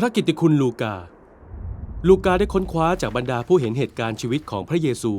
พระกิตติคุณลูกา ลูกาได้ค้นคว้าจากบรรดาผู้เห็นเหตุการณ์ชีวิตของพระเยซู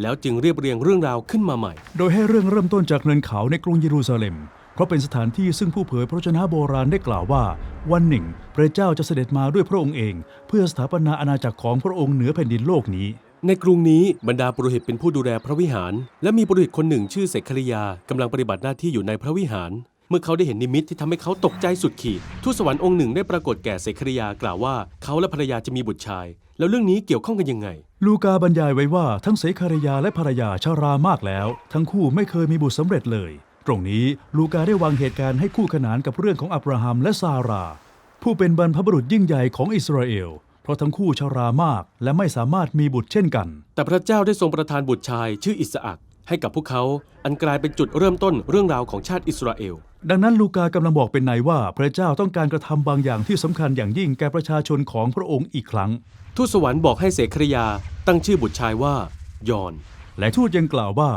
แล้วจึงเรียบเรียงเรื่องราวขึ้นมาใหม่ โดยให้เรื่องเริ่มต้นจากเนินเขาในกรุงเยรูซาเล็ม เพราะเป็นสถานที่ซึ่งผู้เผยพระวจนะโบราณได้กล่าวว่า วันหนึ่ง พระเจ้าจะเสด็จมาด้วยพระองค์เอง เพื่อสถาปนาอาณาจักรของพระองค์เหนือแผ่นดินโลกนี้ ในกรุงนี้บรรดาปุโรหิตเป็นผู้ดูแลพระวิหาร และมีปุโรหิตคนหนึ่งชื่อเสคคริยากำลังปฏิบัติหน้าที่อยู่ในพระวิหารเมื่อเขาได้เห็นนิมิตที่ทำให้เขาตกใจสุดขีดทูตสวรรค์องค์หนึ่งได้ปรากฏแก่เสคคริยากล่าวว่าเขาและภรรยาจะมีบุตรชาย แล้วเรื่องนี้เกี่ยวข้องกันยังไง ลูกาบรรยายไว้ว่าทั้งเสคารยาและภรรยาชารามากแล้ว ทั้งคู่ไม่เคยมีบุตรสำเร็จเลย ตรงนี้ลูกาได้วางเหตุการณ์ให้คู่ขนานกับเรื่องของอับราฮัมและซารา ผู้เป็นบรรพบุรุษยิ่งใหญ่ของอิสราเอลเพราะทั้งคู่ชารามาก และไม่สามารถมีบุตรเช่นกัน แต่พระเจ้าได้ทรงประทานบุตรชายชื่ออิสอัก ให้กับพวกเขาอันกลายเป็นจุดเริ่มต้นเรื่องราวของชาติอิสราเอล ดังนั้นลูกากำลังบอกเป็นในว่าพระเจ้าต้องการกระทำบางอย่างที่สำคัญอย่างยิ่งแก่ประชาชนของพระองค์อีกครั้ง ทูตสวรรค์บอกให้เสคริยาตั้งชื่อบุตรชายว่ายอน และทูตยังกล่าวว่า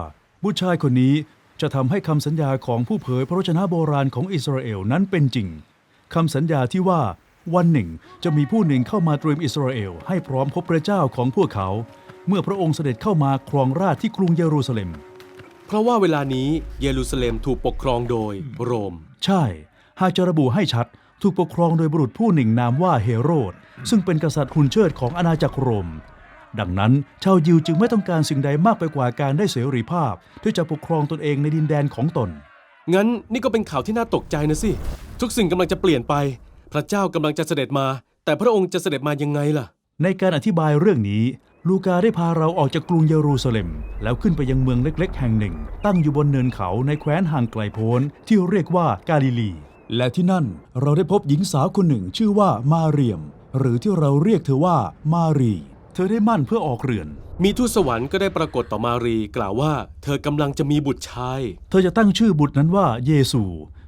บุตรชายคนนี้จะทำให้คำสัญญาของผู้เผยพระวจนะโบราณของอิสราเอลนั้นเป็นจริงคำสัญญาที่ว่าวันหนึ่งจะมีผู้หนึ่งเข้ามาเตรียมอิสราเอลให้พร้อมพบพระเจ้าของพวกเขา เมื่อพระองค์เสด็จเข้ามาครองราชย์ที่กรุงเยรูซาเล็ม เพราะว่าเวลานี้เยรูซาเล็มถูกปกครองโดยโรม ใช่ หากจะระบุให้ชัด ถูกปกครองโดยบุรุษผู้หนึ่งนามว่าเฮโรด ซึ่งเป็นกษัตริย์หุ่นเชิดของอาณาจักรโรม ดังนั้นชาวยิวจึงไม่ต้องการสิ่งใดมากไปกว่าการได้เสรีภาพ ที่จะปกครองตนเองในดินแดนของตน งั้นนี่ก็เป็นข่าวที่น่าตกใจนะสิ ทุกสิ่งกำลังจะเปลี่ยนไป พระเจ้ากำลังจะเสด็จมา แต่พระองค์จะเสด็จมายังไงล่ะ ในการอธิบายเรื่องนี้ ลูกาได้พาเราออกจากกรุงเยรูซาเล็ม แล้วขึ้นไปยังเมืองเล็กๆ แห่งหนึ่ง ตั้งอยู่บนเนินเขาในแคว้นห่างไกลโพ้นที่เรียกว่ากาลิลี และที่นั่นเราได้พบหญิงสาวคนหนึ่งชื่อว่ามาเรียม หรือที่เราเรียกเธอว่ามารี เธอได้มั่นเพื่อออกเรือน มีทูตสวรรค์ก็ได้ปรากฏต่อมารีกล่าวว่า เธอกำลังจะมีบุตรชาย เธอจะตั้งชื่อบุตรนั้นว่าเยซู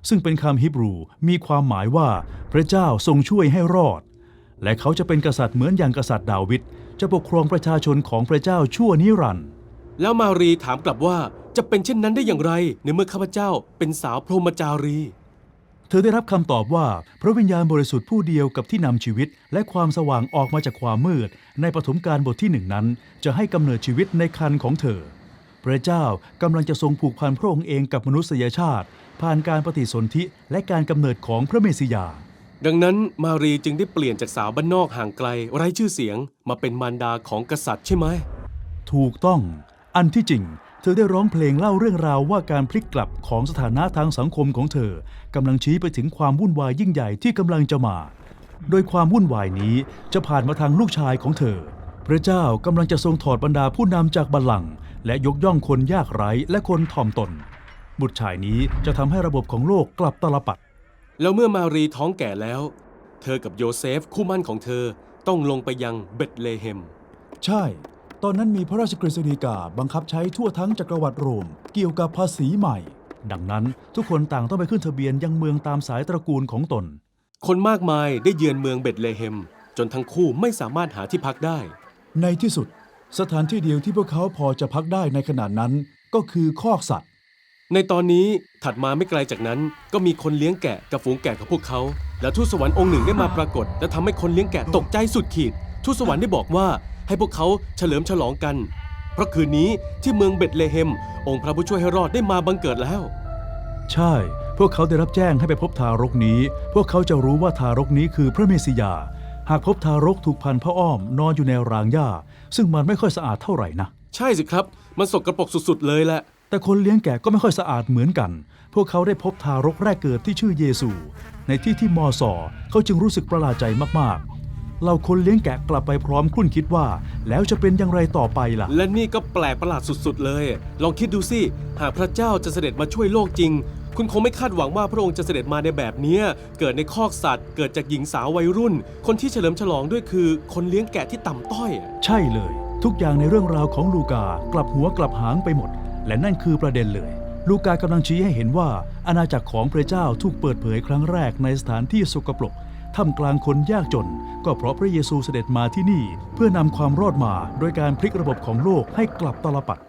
ซึ่งเป็นคำฮิบรูมีความหมายว่า พระเจ้าทรงช่วยให้รอด และเขาจะเป็นกษัตริย์เหมือนอย่างกษัตริย์ดาวิดจะปกครองประชาชนของพระเจ้าชั่วนิรันดร์แล้วมารีถามกลับว่าจะเป็นเช่นนั้นได้อย่างไร ในเมื่อข้าพเจ้าเป็นสาวพรหมจารี เธอได้รับคำตอบว่าพระวิญญาณบริสุทธิ์ผู้เดียวกับที่นำชีวิต และความสว่างออกมาจากความมืด ในปฐมกาลบทที่หนึ่งนั้น จะให้กำเนิดชีวิตในคันของเธอ พระเจ้ากำลังจะทรงผูกพันพระองค์เองกับมนุษยชาติ ผ่านการปฏิสนธิและการกำเนิดของพระเมสสิยา ดังนั้นมารีจึงได้เปลี่ยนจากสาวบ้านนอกห่างไกลไร้ชื่อเสียงมาเป็นมารดาของกษัตริย์ใช่ไหม ถูกต้อง อันที่จริง เธอได้ร้องเพลงเล่าเรื่องราวว่าการพลิกกลับของสถานะทางสังคมของเธอกำลังชี้ไปถึงความวุ่นวายยิ่งใหญ่ที่กำลังจะมา โดยความวุ่นวายนี้จะผ่านมาทางลูกชายของเธอ พระเจ้ากำลังจะทรงถอดบรรดาผู้นำจากบัลลังก์และยกย่องคนยากไร้และคนถ่อมตน บุตรชายนี้จะทำให้ระบบของโลกกลับตลปัด แล้วเมื่อมารีท้องแก่แล้ว เธอกับโยเซฟคู่มั่นของเธอต้องลงไปยังเบธเลเฮม ใช่ ตอนนั้นมีพระราชกฤษฎีกาบังคับใช้ทั่วทั้งจักรวรรดิโรม เกี่ยวกับภาษีใหม่ ดังนั้นทุกคนต่างต้องไปขึ้นทะเบียนยังเมืองตามสายตระกูลของตน คนมากมายได้เยือนเมืองเบธเลเฮม จนทั้งคู่ไม่สามารถหาที่พักได้ ในที่สุด สถานที่เดียวที่พวกเขาพอจะพักได้ในขณะนั้นก็คือคอกสัตว์ ในตอนนี้ถัดมาไม่ไกลจากนั้นก็มีคนเลี้ยงแกะกับฝูงแกะของพวกเขา และทูตสวรรค์องค์หนึ่งได้มาปรากฏ และทำให้คนเลี้ยงแกะตกใจสุดขีดทูตสวรรค์ได้บอกว่าให้พวกเขาเฉลิมฉลองกัน เพราะคืนนี้ที่เมืองเบธเลเฮม องค์พระผู้ช่วยให้รอดได้มาบังเกิดแล้ว ใช่ พวกเขาได้รับแจ้งให้ไปพบทารกนี้ พวกเขาจะรู้ว่าทารกนี้คือพระเมสสิยา หากพบทารกถูกพันผ้าอ้อมนอนอยู่ในรางหญ้า ซึ่งมันไม่ค่อยสะอาดเท่าไหร่นะ ใช่สิครับ มันสกรปรกสุดๆเลยแหละ แต่คนเลี้ยงแกะก็ไม่ค่อยสะอาดเหมือนกัน พวกเขาได้พบทารกแรกเกิดที่ชื่อเยซู ในที่ที่มอสอเขาจึงรู้สึกประหลาดใจมากๆ เราคนเลี้ยงแกะกลับไปพร้อมครุ่นคิดว่า แล้วจะเป็นอย่างไรต่อไปล่ะ และนี่ก็แปลกประหลาดสุดๆเลย ลองคิดดูสิ หากพระเจ้าจะเสด็จมาช่วยโลกจริง คุณคงไม่คาดหวังว่าพระองค์จะเสด็จมาในแบบเนี้ยเกิดในคอกสัตว์ เกิดจากหญิงสาววัยรุ่น คนที่เฉลิมฉลองด้วยคือ คนเลี้ยงแกะที่ต่ำต้อย ใช่เลย ทุกอย่างในเรื่องราวของลูกากลับหัวกลับหางไปหมด และนั่นคือประเด็นเลย ลูกากำลังชี้ให้เห็นว่า อาณาจักรของพระเจ้าถูกเปิดเผยครั้งแรกในสถานที่สกปรกท่ามกลางคนยากจน ก็เพราะพระเยซูเสด็จมาที่นี่ เพื่อนำความรอดมาโดยการพลิกระบบของโลกให้กลับตลปัด